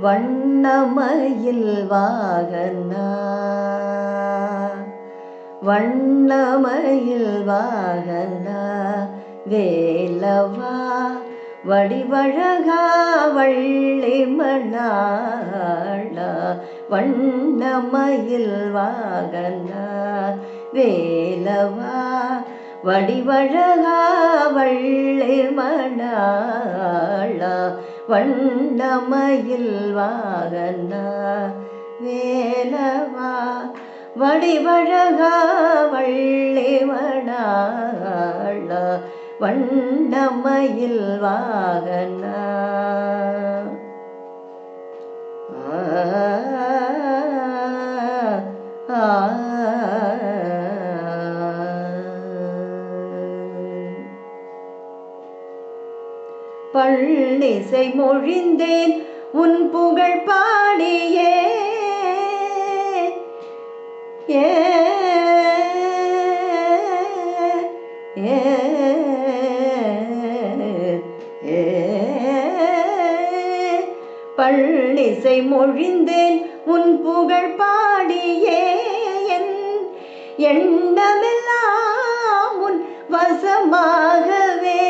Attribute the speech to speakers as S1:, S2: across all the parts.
S1: வண்ணமயில் வாகனா வண்ணமயில் வாகனா வேலவா வடிவழகா வள்ளி மணாளா வண்ணமயில் வாகனார் வேலவா வடிவழகா வள்ளி மணாளா வண்ணமயில் வாகனார் வேலவா வடிவழகா வள்ளி மணாளா வண்ணமயில் வாகனா பள்ளிசை மொழிந்தேன் உன் புகழ் பாடியே. ஏ ஏ மொழிந்தேன் உன் புகழ் பாடியே எண்ணமெல்லாம் உன் வசமாகவே.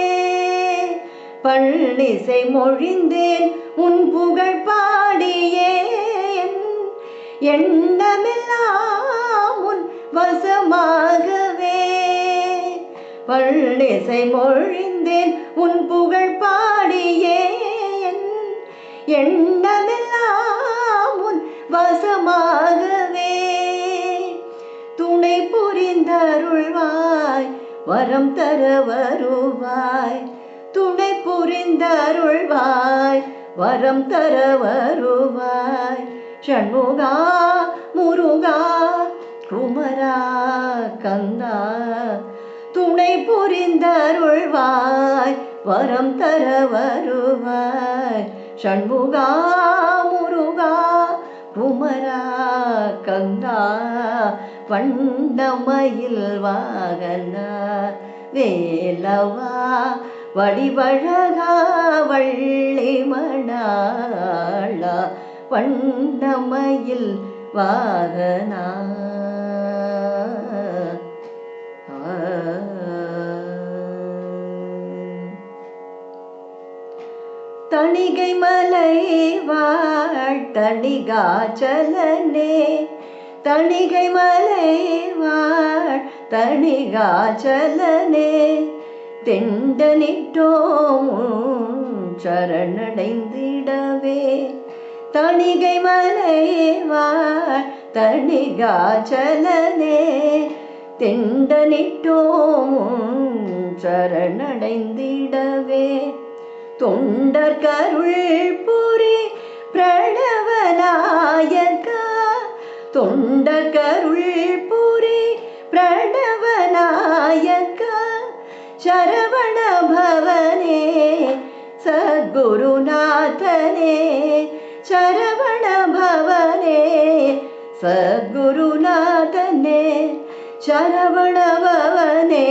S1: பள்ளிசை மொழிந்தேன் உன் புகழ் பாடியே எண்ணமெல்லாம் உன் வசமாகவே. பள்ளிசை மொழிந்தேன் உன் புகழ் பாடியே எண்ணமெல்லாம் உன் வசமாகவே துணை புரிந்தருள்வாய் வரம் தர வருவாய். துணை புரிந்தருள்வாய் வரம் தர வருவாய். ஷண்முகா முருகா குமரா கந்தா. துணை புரிந்தருள்வாய் வரம் தர வருவாய். ஷண்முகா முருகா குமரா கந்தா வண்ணமயில் வாகனா வேலவா வடிவழகா வள்ளி மணாளா வண்ணமயில் வாகனா. தணிகை மலை வாழ் தணிகாச்சலனே. தணிகை மலை வாழ் தணிகாச்சலனே. தெண்டனிட்டோம் சரணடைந்திடவே. தணிகை மலை வாழ் தணிகாச்சலனே. தெண்டனிட்டோம் சரணடைந்திடவே. தொண்டர் கருள் புரி பிரணவநாயகா தொண்டர் கருள் புரி பிரணவநாயகா சரவண பவனே சத்குருநாதனே சரவண பவனே சத்குருநாதனே சரவண பவனே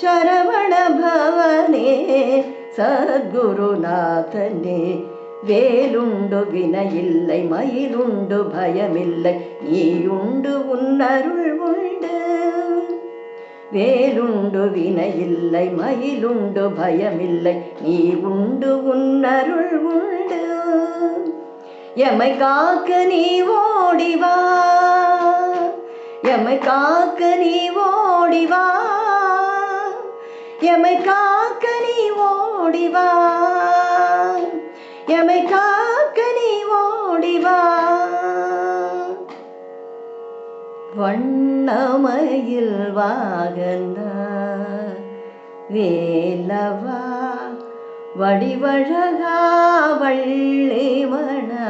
S1: சத்குருநாதனே சரவண பவனே சத்குருநாதனே வேலுண்டு வினையில்லை மயிலுண்டு பயமில்லை நீயுண்டு உன்னருள் உண்டு. வேலுண்டு வினையில்லை மயிலுண்டு பயமில்லை நீ உண்டு உன்னருள் உண்டு. எமை காக்க நீ ஓடிவா எமை காக்க நீ ஓடிவா எமை காக்க நீ ஓடிவா எமை காக்க நீ ஓடிவா வண்ணமயில் வாகனா வேலவா வடிவழகா வள்ளி மணா